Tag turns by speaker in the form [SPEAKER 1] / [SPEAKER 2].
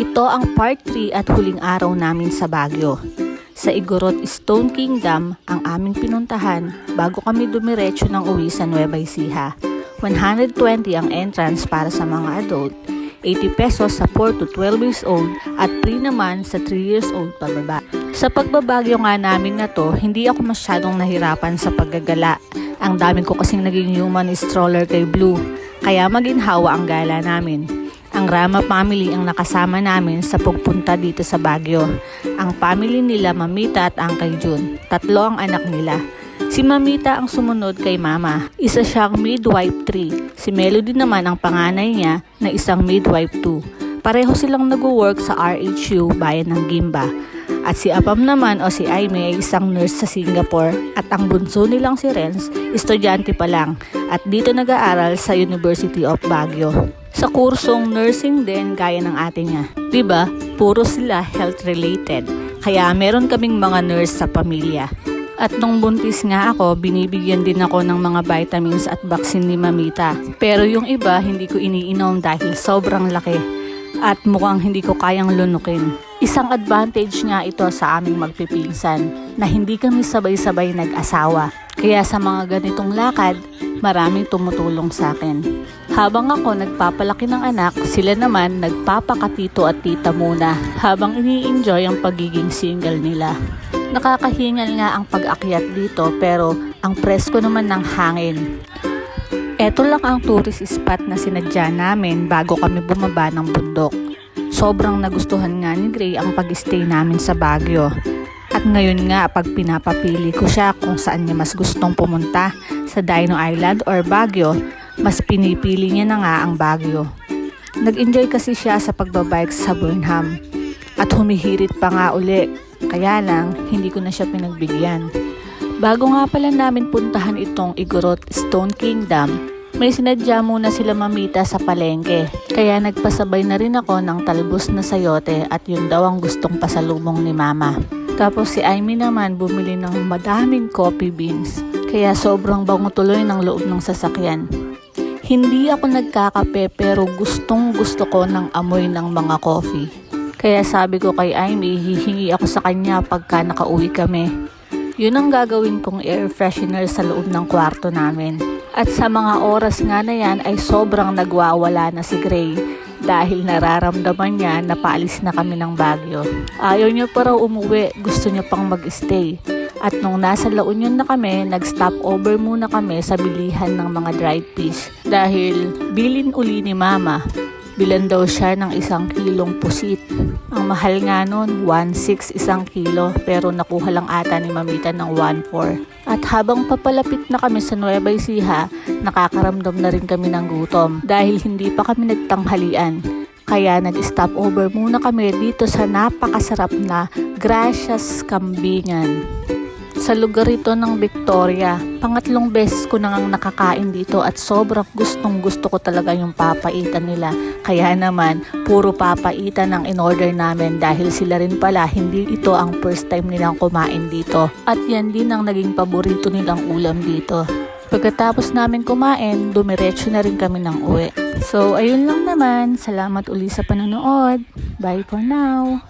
[SPEAKER 1] Ito ang part 3 at huling araw namin sa Baguio. Sa Igorot Stone Kingdom ang aming pinuntahan bago kami dumiretso ng uwi sa Nueva Ecija. 120 ang entrance para sa mga adult, 80 pesos sa 4 to 12 years old at free naman sa 3 years old pababa. Sa pagbabagyo nga namin na to, hindi ako masyadong nahirapan sa paggagala. Ang dami ko kasing naging human stroller kay Blue, kaya maginhawa ang gala namin. Ang Rama family ang nakasama namin sa pagpunta dito sa Baguio. Ang family nila Mamita at Uncle Jun. Tatlo ang anak nila. Si Mamita ang sumunod kay Mama. Isa siyang midwife 3. Si Melody naman ang panganay niya na isang midwife 2. Pareho silang nag-work sa RHU bayan ng Gimba. At si Apam naman o si Aime ay isang nurse sa Singapore at ang bunso nilang si Renz, estudyante pa lang at dito nag-aaral sa University of Baguio. Sa kursong nursing din gaya ng ate niya. ba? Puro sila health related. Kaya meron kaming mga nurse sa pamilya. At nung buntis nga ako, binibigyan din ako ng mga vitamins at vaccine ni Mamita. Pero yung iba, hindi ko iniinom dahil sobrang laki at mukhang hindi ko kayang lunukin. Isang advantage nga ito sa aming magpipinsan na hindi kami sabay-sabay nag-asawa. Kaya sa mga ganitong lakad, maraming tumutulong sa akin. Habang ako nagpapalaki ng anak, sila naman nagpapakatito at tita muna habang ini-enjoy ang pagiging single nila. Nakakahingal nga ang pag-akyat dito pero ang presko naman ng hangin. Ito lang ang tourist spot na sinadya namin bago kami bumaba ng bundok. Sobrang nagustuhan nga ni Gray ang pag-stay namin sa Baguio. At ngayon nga pag pinapapili ko siya kung saan niya mas gustong pumunta, sa Dino Island or Baguio, mas pinipili niya na nga ang Baguio. Nag-enjoy kasi siya sa pagbabike sa Burnham at humihirit pa nga uli, kaya lang hindi ko na siya pinagbigyan. Bago nga pala namin puntahan itong Igorot Stone Kingdom, may sinadya muna sila mamita sa palengke. Kaya nagpasabay na rin ako ng talbos na sayote at yun daw ang gustong pasalubong ni mama. Tapos si Amy naman bumili ng madaming coffee beans. Kaya sobrang bango tuloy ng loob ng sasakyan. Hindi ako nagkakape pero gustong gusto ko ng amoy ng mga coffee. Kaya sabi ko kay Amy, hihingi ako sa kanya pagka nakauwi kami. Yun ang gagawin kong air freshener sa loob ng kwarto namin. At sa mga oras nga na yan ay sobrang nagwawala na si Gray dahil nararamdaman niya na paalis na kami ng Baguio. Ayaw niya pa raw umuwi, gusto niya pang mag-stay. At nung nasa La Union na kami, nag-stop over muna kami sa bilihan ng mga dried fish dahil bilin uli ni Mama. Bilan daw siya ng isang kilong pusit. Ang mahal nga nun, 1.6 isang kilo pero nakuha lang ata ni Mamita ng 1.4. At habang papalapit na kami sa Nueva Ecija, nakakaramdam na rin kami ng gutom dahil hindi pa kami nagtanghalian. Kaya nag-stop over muna kami dito sa napakasarap na Gracias Kambingan. Sa lugar ito ng Victoria, pangatlong beses ko nang nakakain dito at sobrang gustong gusto ko talaga yung papaitan nila. Kaya naman, puro papaitan ang in-order namin dahil sila rin pala hindi ito ang first time nilang kumain dito. At yan din ang naging paborito nilang ulam dito. Pagkatapos namin kumain, dumiretso na rin kami ng uwi. So, ayun lang naman. Salamat uli sa panonood. Bye for now.